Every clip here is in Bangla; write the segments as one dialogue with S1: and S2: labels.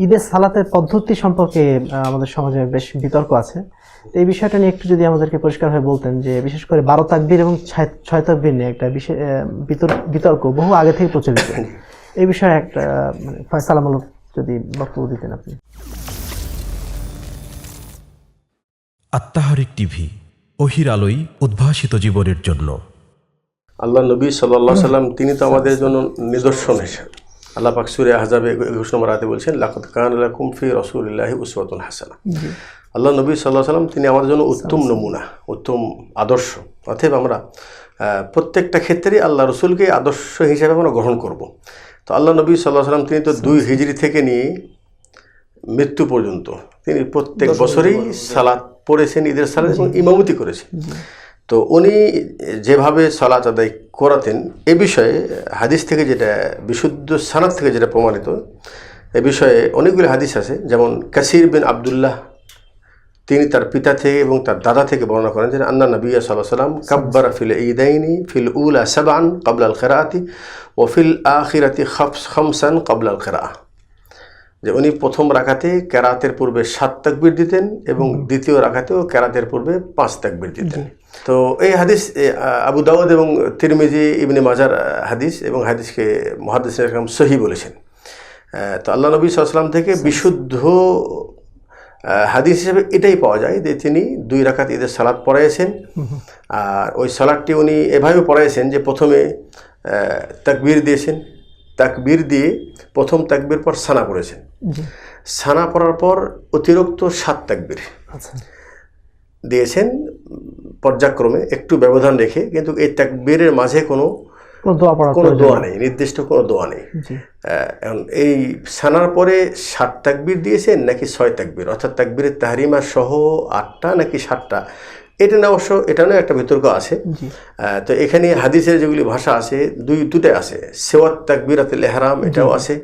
S1: ঈদের সালাতের পদ্ধতি সম্পর্কে আমাদের সমাজে বেশ বিতর্ক আছে। তো এই বিষয়টা নিয়ে একটু যদি আমাদেরকে পরিষ্কারভাবে বলতেন যে বিশেষ করে বারো তাকবির এবং ছয়- তাকবীর নিয়ে একটা বিশেষ বিতর্ক বহু আগে থেকে প্রচলিত। এই বিষয়ে একটা মানে ফয়সালামূলক যদি বক্তব্য দিতেন আপনি।
S2: আত্মাহারিক টিভি অহির আলোই উদ্ভাসিত জীবনের জন্য।
S3: আল্লাহ নবী সাল্লাহ সাল্লাম তিনি তো আমাদের জন্য নিদর্শন এসে আল্লাহ পাক সুরে আহজাবে একুশ নম্বর আয়াতে বলছেন লাকাত কান লাকুম ফি রসুলিল্লাহি উসওয়াতুন হাসানা। আল্লাহ নবী সাল্লাহ সাল্লাম তিনি আমাদের জন্য উত্তম নমুনা উত্তম আদর্শ। অতএব আমরা প্রত্যেকটা ক্ষেত্রেই আল্লাহ রসুলকে আদর্শ হিসেবে আমরা গ্রহণ করব। তো আল্লাহ নবী সাল্লাহ সাল্লাম তিনি তো দুই হিজড়ি থেকে নিয়ে মৃত্যু পর্যন্ত তিনি প্রত্যেক বছরেই সালাত পড়েছেন ঈদের সালাত এবং ইমামতি করেছেন। তো উনি যেভাবে সালাত আদায় করাতেন, এ বিষয়ে হাদিস থেকে যেটা, বিশুদ্ধ সানাত থেকে যেটা প্রমাণিত, এ বিষয়ে অনেকগুলি হাদিস আছে। যেমন কাসির বিন আবদুল্লাহ, তিনি তার পিতা থেকে এবং তার দাদা থেকে বর্ণনা করেন যে, আন্না নবিয়া সাল্লাহ সাল্লাম কাব্বার ফিল ঈদাইনি ফিল উলা সাবান কাবলাল খেরাতি ও ফিল আখিরাতি খামসান কাবলাল খেরা যে উনি প্রথম রাখাতে ক্যারাতের পূর্বে সাত তাকবির দিতেন এবং দ্বিতীয় রাখাতেও ক্যারাতের পূর্বে পাঁচ তাকবির দিতেন। তো এই হাদিস আবু দাউদ এবং তিরমিজি ইবনে মাজার হাদিস এবং হাদিসকে মহাদিস রকম সহি বলেছেন। তো আল্লাহ নবী সাল্লাম থেকে বিশুদ্ধ হাদিস হিসেবে এটাই পাওয়া যায় যে তিনি দুই রাকাত ঈদের সালাদ পড়াইছেন আর ওই সালাদটি উনি এভাবে পড়াইছেন যে প্রথমে তাকবীর দিয়েছেন। তাকবীর দিয়ে প্রথম তাকবীর পর সানা পড়েছেন। সানা পড়ার পর অতিরিক্ত সাত তাকবীর
S1: আচ্ছা।
S3: দিয়েছেন। পর্যায়ক্রমে একটু ব্যবধান রেখে কিন্তু এই তাকবীরের মাঝে কোনো
S1: কোনো দোয়া
S3: নেই। নির্দিষ্ট কোনো দোয়া নেই। এখন এই সানার পরে ষাট তাকবির দিয়েছেন নাকি ছয় তাকবির? অর্থাৎ তাকবিরের তাহারিমা সহ আটটা নাকি সাতটা? এটা না অবশ্য এটা নিয়ে একটা বিতর্ক আছে। তো এখানে হাদিসের যেগুলি ভাষা আছে দুই দুটাই আছে। সেওয়াত তাকবিরাতুল এহরাম এটাও আছে।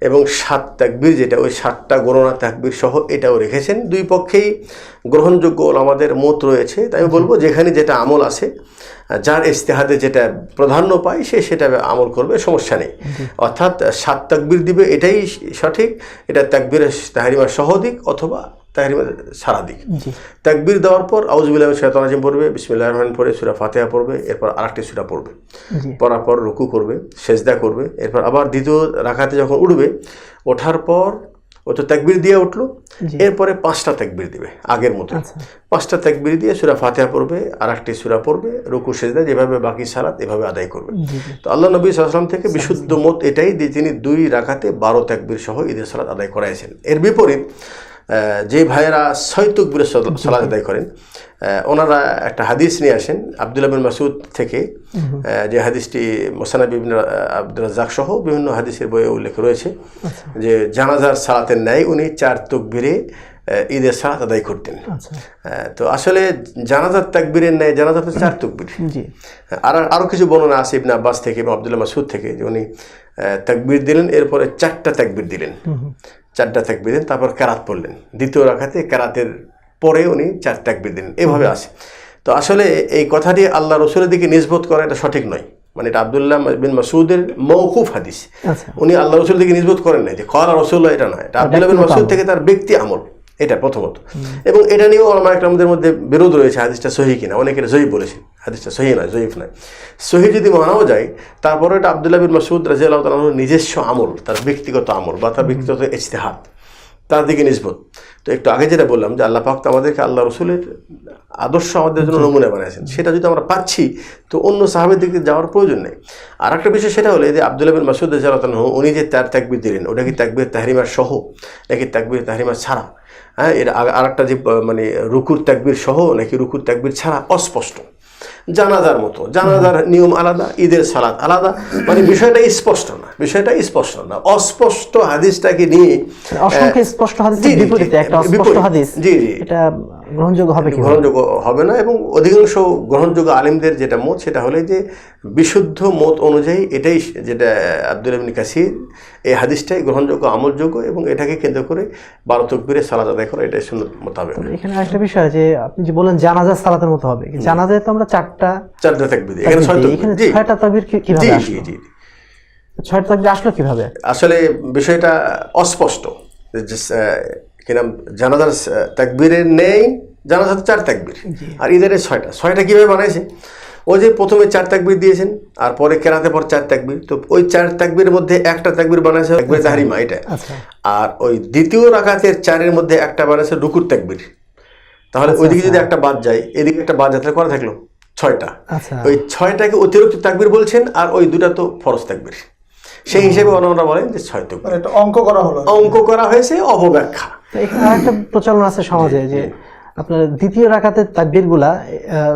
S3: এবং সাত তাকবির যেটা ওই সাতটা গণনা তাকবির সহ এটাও রেখেছেন। দুই পক্ষেই গ্রহণযোগ্য আমাদের মত রয়েছে। তাই আমি বলব যেখানে যেটা আমল আছে যার ইস্তেহাতে যেটা প্রাধান্য পায় সে সেটা আমল করবে সমস্যা নেই। অর্থাৎ সাত তাকবির দিবে এটাই সঠিক। এটা তাকবির তাহারিমা সহদিক অথবা তাহারিমা সারা দিক। তাকবির দেওয়ার পর আউজবিল্লাহ শৈতান আজিম পড়বে বিসমিল্লাহ রহমান পড়ে সুরা ফাতেহা পড়বে এরপর আরেকটি সুরা পড়বে। পড়ার পর রুকু করবে সেজদা করবে এরপর আবার দ্বিতীয় রাখাতে যখন উঠবে ওঠার পর ও তো তাকবির দিয়ে উঠল এরপরে পাঁচটা তাকবির দিবে আগের মতো।
S1: আচ্ছা।
S3: পাঁচটা তাকবির দিয়ে সুরা ফাতেহা পড়বে আর একটি সুরা পড়বে রুকু সেজদা যেভাবে বাকি সালাত এভাবে আদায় করবে। তো আল্লাহ নবী সাল্লাম থেকে বিশুদ্ধ মত এটাই যে তিনি দুই রাখাতে বারো তাকবির সহ ঈদের সালাত আদায় করাইছেন। এর বিপরীত যে ভাইয়েরা ছয় তকবিরের সাল- সালাত আদায় করেন ওনারা একটা হাদিস নিয়ে আসেন আবদুল্লাহ বিন মাসুদ থেকে। যে হাদিসটি মোসানাবি ইবনে আব্দুল রাজ্জাক সহ বিভিন্ন হাদিসের বইয়ে উল্লেখ রয়েছে যে জানাজার সালাতের ন্যায় উনি চার তকবিরে ঈদের সালাত আদায় করতেন।
S1: আচ্ছা।
S3: তো আসলে জানাজার তাকবীরের ন্যায় জানাজা তো চার তকবির। আর আরও কিছু বর্ণনা আছে ইবনে আব্বাস থেকে এবং আবদুল্লাহ মাসুদ থেকে যে উনি তাকবীর দিলেন এরপরে চারটা তাকবীর দিলেন। চারটা তাকবীর দিলেন তারপর কেরাত পড়লেন। দ্বিতীয় রাখাতে কেরাতের পরে উনি চার তাকবীর দিলেন। এভাবে আসে। তো আসলে এই কথাটি আল্লাহ রসুলের দিকে নিষ্পত করা এটা সঠিক নয়। মানে এটা আবদুল্লাহ বিন মাসুদের মৌকুফ হাদিস।
S1: আচ্ছা।
S3: উনি আল্লাহ রসুলের দিকে নিষ্পত করেন নাই যে কলা রসুল্লাহ এটা নয়। এটা আবদুল্লাহ বিন মাসুদ থেকে তার ব্যক্তি আমল। এটা প্রথমত। এবং এটা নিয়েও আমার আমাদের মধ্যে বিরোধ রয়েছে হাদিসটা সহি কিনা অনেকে জয়ী বলেছে বলেছেন হাদিসটা সহি নয় জয়ীফ নয়। সহি যদি মানাও যায় তারপরে এটা আবদুল্লাহ বিন মাসুদ রাজিয়াল নিজস্ব আমল তার ব্যক্তিগত আমল বা তার ব্যক্তিগত ইজতেহাদ তার দিকে নিসবত তো একটু আগে যেটা বললাম যে আল্লাহ পাক তো আমাদেরকে আল্লাহ রসুলের আদর্শ আমাদের জন্য নমুনা বানিয়েছেন। সেটা যদি আমরা পাচ্ছি তো অন্য সাহাবের দিকে যাওয়ার প্রয়োজন নেই। আর একটা বিষয় সেটা হলো যে আবদুল্লাহ বিন মাসুদ রাজিয়াল্লাহ উনি যে তার তাকবির দিলেন, ওটা কি তাকবির তাহরিমার সহ নাকি তাকবির তাহরিমার ছাড়া? হ্যাঁ এর আর একটা যে মানে রুকুর তাকবির সহ নাকি রুকুর তাকবির ছাড়া অস্পষ্ট। জানাজার মতো জানাজার নিয়ম আলাদা ঈদের সালাদ আলাদা। মানে বিষয়টা স্পষ্ট না বিষয়টা স্পষ্ট না। অস্পষ্ট হাদিসটাকে নিয়ে
S1: অসংখ্য স্পষ্ট বিপরীতে একটা অস্পষ্ট হাদিস।
S3: জি জি।
S1: এটা গ্রহণযোগ্য হবে কি
S3: গ্রহণযোগ্য হবে না এবং অধিকাংশ গ্রহণযোগ্য আলিমদের যেটা মত সেটা হলে যে বিশুদ্ধ মত অনুযায়ী এটাই যেটা আব্দুল আবিন কাসির এই হাদিসটাই গ্রহণযোগ্য আমলযোগ্য এবং এটাকে কেন্দ্র করে বারো তকবিরে সালাদ আদায় করা এটাই সুন্নত মোতাবেক
S1: এখানে আরেকটা বিষয় যে আপনি যে বলেন জানাজা সালাতের মতো হবে জানাজায় তো আমরা চারটা
S3: চারটা তাকবির এখানে
S1: ছয়টা তাকবীর কীভাবে
S3: জি জি
S1: ছয়টা তাকবীর আসলো কীভাবে?
S3: আসলে বিষয়টা অস্পষ্ট যে, আহ, কি নাম? জানাজার আহ, তাকবীরের নেই জানাজার চার তাকবীর। আর ঈদের ছয়টা ছয়টা কীভাবে বানাইছে? ও যে প্রথমে চার তাকবীর দিয়েছেন আর পরে কেরাতে পর চার তাকবীর। তো ওই চার তাকবীরের মধ্যে একটা তাকবীর বানাইছে তাকবীর তাহারিমা এটা।
S1: আচ্ছা।
S3: আর ওই দ্বিতীয় রাকাতের চারের মধ্যে একটা বানাইছে রুকুর তাকবীর। তাহলে ওইদিকে যদি একটা বাদ যায় এদিকে একটা বাদ যাত্রা করা থাকল ছয়টা।
S1: আচ্ছা।
S3: ওই ছয়টাকে অতিরিক্ত তাকবীর বলছেন আর ওই দুটা তো ফরজ তাকবীর। সেই হিসেবে ওনারা বলেন যে ছয় তাকবীর।
S4: মানে অঙ্ক করা হলো।
S3: অঙ্ক করা হয়েছে অপব্যাখ্যা
S1: আরেকটা প্রচলন আছে সমাজে যে আপনার দ্বিতীয় রাকাতের তাকবীরগুলা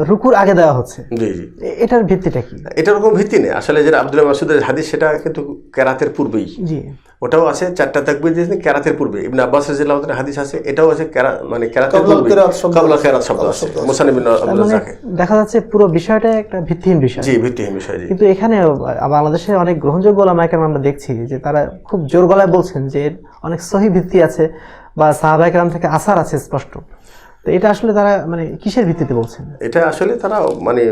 S1: রুকুর আগে দেওয়া হচ্ছে।
S3: জি জি।
S1: এটার ভিত্তিটা কি?
S3: এটার কোনো ভিত্তি নেই। আসলে যেটা আব্দুল্লাহ মাসুদের হাদিস সেটা কিন্তু কেরাতের পূর্বেই।
S1: জি।
S3: ওটাও আছে চারটা তাকবীর দিয়েছেন কেরাতের পূর্বে। ইবনে আব্বাস রাদিয়াল্লাহু তাআলা হাদিস আছে এটাও আছে কেরা মানে কেরাতের পূর্বে কাবলা কেরাত শব্দ আছে ইবনে আব্দুল্লাহ
S1: মানে দেখা যাচ্ছে পুরো বিষয়টা একটা ভিত্তিহীন বিষয়।
S3: জি ভিত্তিহীন বিষয় জি।
S1: কিন্তু এখানে বাংলাদেশে অনেক গ্রহণযোগ্য ওলামাইকার আমরা দেখছি যে তারা খুব জোর গলায় বলছেন যে অনেক সহি ভিত্তি আছে। বা সাহাবাহাম থেকে আসার আছে স্পষ্ট। তো এটা আসলে তারা মানে কিসের ভিত্তিতে বলছেন?
S3: এটা আসলে তারা মানে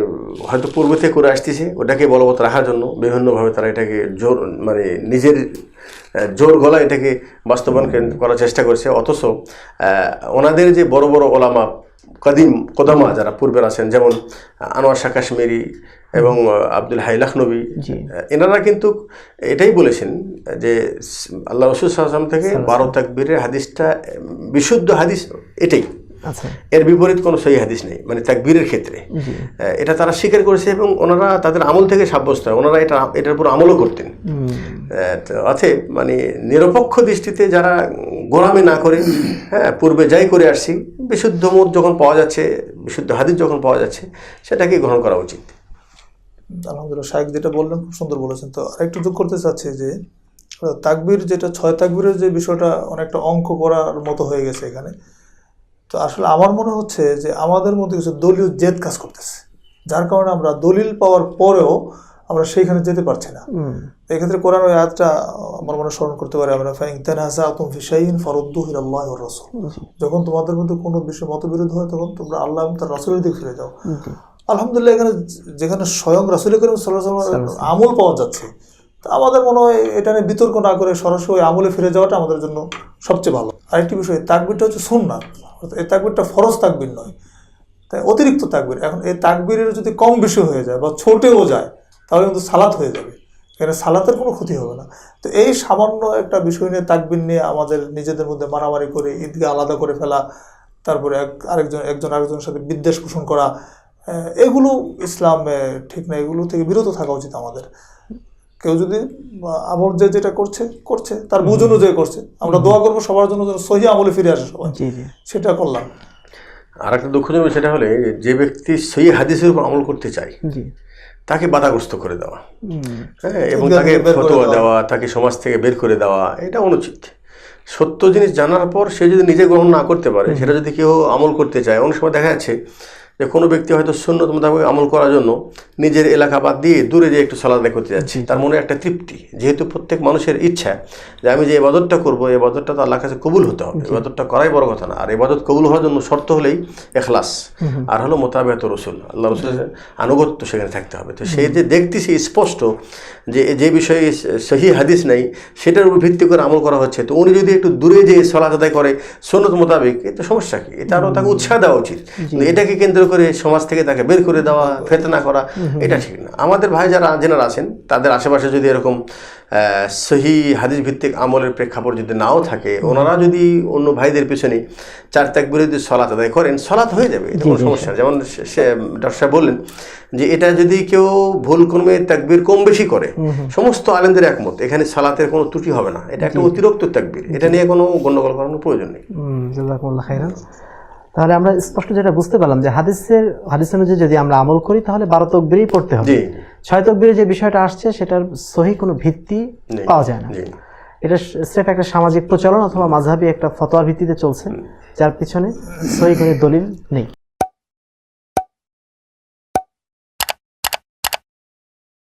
S3: হয়তো পূর্ব থেকে করে আসতেছে, ওটাকে বলবৎ রাখার জন্য, বিভিন্নভাবে তারা এটাকে জোর মানে নিজের জোর গলা এটাকে বাস্তবায়ন করার চেষ্টা করেছে। অথচ ওনাদের যে বড় বড় ওলামা কদিম কদমা যারা পূর্বের আছেন যেমন আনোয়ার শাহ কাশ্মীরি এবং আব্দুল হাই লখনবী এনারা কিন্তু এটাই বলেছেন যে আল্লাহ রসুল সাল্লাম থেকে বারো তাকবীরের হাদিসটা বিশুদ্ধ হাদিস এটাই। এর বিপরীত কোনো সহি হাদিস নেই মানে তাকবীরের ক্ষেত্রে। এটা তারা স্বীকার করেছে এবং ওনারা তাদের আমল থেকে সাব্যস্ত হয় ওনারা এটা এটার উপর আমলও করতেন। অতএব মানে নিরপেক্ষ দৃষ্টিতে যারা গোলামি না করে হ্যাঁ পূর্বে যাই করে আসছি বিশুদ্ধ মত যখন পাওয়া যাচ্ছে বিশুদ্ধ হাদিস যখন পাওয়া যাচ্ছে সেটাকে গ্রহণ করা উচিত।
S4: আলহামদুলিল্লাহ শাহেক যেটা বললেন খুব সুন্দর বলেছেন। তো আরেকটু যোগ করতে চাচ্ছি যে তাকবীর যেটা ছয় তাকবীরের যে বিষয়টা অনেকটা অঙ্ক করার মতো হয়ে গেছে এখানে। তো আসলে আমার মনে হচ্ছে যে আমাদের মধ্যে কিছু দলীয় জেদ কাজ করতেছে। যার কারণে আমরা দলিল পাওয়ার পরেও আমরা সেইখানে যেতে পারছি না। এক্ষেত্রে কোরআন ওই আয়াতটা আমার মনে স্মরণ করতে পারি আমরা। ফাইন তানাজা তুম ফিশাইন ফরদ্দু হিলাল্লাহ ওর রাসূল। যখন তোমাদের মধ্যে কোনো বিষয় মতবিরোধ হয় তখন তোমরা আল্লাহ এবং তার রাসূলের দিকে ফিরে যাও। আলহামদুলিল্লাহ এখানে যেখানে স্বয়ং রাসুল করিম সাল্লাহ আমল পাওয়া যাচ্ছে তো আমাদের মনে হয় এটা নিয়ে বিতর্ক না করে সরাসরি আমলে ফিরে যাওয়াটা আমাদের জন্য সবচেয়ে ভালো। আরেকটি বিষয় তাকবিরটা হচ্ছে সুন্নাত। এই তাকবিরটা ফরজ তাকবির নয়, তাই অতিরিক্ত তাকবির। এখন এই তাকবিরের যদি কম বেশি হয়ে যায় বা ছোটেও যায়, তাহলে কিন্তু সালাত হয়ে যাবে। এখানে সালাতের কোনো ক্ষতি হবে না। তো এই সামান্য একটা বিষয় নিয়ে তাকবির নিয়ে আমাদের নিজেদের মধ্যে মারামারি করে ঈদকে আলাদা করে ফেলা, তারপরে এক আরেকজন একজন আরেকজনের সাথে বিদ্বেষ পোষণ করা এগুলো ইসলামে ঠিক না, এগুলো থেকে বিরত থাকা উচিত আমাদের। কেউ যদি আমল যে যেটা করছে করছে তার বুঝ অনুযায়ী করছে। আমরা দোয়া করব সবার জন্য যেন সহি আমলে ফিরে আসে সবাই। সেটা করলাম।
S3: আর একটা দুঃখজনক সেটা হলে যে ব্যক্তি সেই হাদিসের উপর আমল করতে চায় তাকে বাধাগ্রস্ত করে দেওয়া। হ্যাঁ এবং তাকে ফতোয়া
S4: দেওয়া।
S3: দেওয়া তাকে সমাজ থেকে বের করে দেওয়া এটা অনুচিত। সত্য জিনিস জানার পর সে যদি নিজে গ্রহণ না করতে পারে সেটা যদি কেউ আমল করতে চায় অনেক সময় দেখা যাচ্ছে যে কোনো ব্যক্তি হয়তো সুন্নত মোতাবেক আমল করার জন্য নিজের এলাকা বাদ দিয়ে দূরে যে একটু সালাদ করতে যাচ্ছে। তার মনে একটা তৃপ্তি। যেহেতু প্রত্যেক মানুষের ইচ্ছা যে আমি যে এবাদতটা করব এবাদতটা তো আল্লাহর কাছে কবুল হতে হবে। এবাদতটা করাই বড় কথা না। আর এবাদত কবুল হওয়ার জন্য শর্ত হলেই এখলাস। আর হলো মোতাবেত রসুল। আল্লাহ রসুলের আনুগত্য সেখানে থাকতে হবে। তো সে যে দেখতেছি স্পষ্ট যে যে বিষয়ে সহি হাদিস নেই সেটার উপর ভিত্তি করে আমল করা হচ্ছে। তো উনি যদি একটু দূরে যে সলাত আদায় করে সন্ন্যত মোতাবেক এতে সমস্যা কি? এটা আরও তাকে উৎসাহ দেওয়া উচিত। এটাকে কেন্দ্র করে সমাজ থেকে তাকে বের করে দেওয়া ফেতনা করা এটা ঠিক না। আমাদের ভাই যারা জেনারা আছেন তাদের আশেপাশে যদি এরকম সহি হাদিস ভিত্তিক আমলের প্রেক্ষাপট যদি নাও থাকে ওনারা যদি অন্য ভাইদের পিছনে চার তাকবিরে যদি সলাত আদায় করেন সলাত হয়ে যাবে এটা কোনো সমস্যা যেমন সে- ডক্টর সাহেব বললেন যে এটা যদি কেউ ভুল ক্রমে তাকবির কম বেশি করে সমস্ত আলেমদের একমত এখানে সালাতের কোনো ত্রুটি হবে না। এটা একটা অতিরিক্ত তাকবির। এটা নিয়ে কোনো গণ্ডগোল করানোর প্রয়োজন নেই।
S1: তাহলে আমরা স্পষ্ট যেটা বুঝতে পারলাম যে হাদিসের হাদিস অনুযায়ী যদি আমরা আমল করি তাহলে বারো তকবিরই পড়তে হবে। ছয় তকবিরে যে বিষয়টা আসছে সেটার সহি কোনো ভিত্তি পাওয়া যায় না। এটা স্রেফ একটা সামাজিক প্রচলন অথবা মাঝহাবি একটা ফতোয়ার ভিত্তিতে চলছে যার পিছনে সহি কোনো দলিল নেই।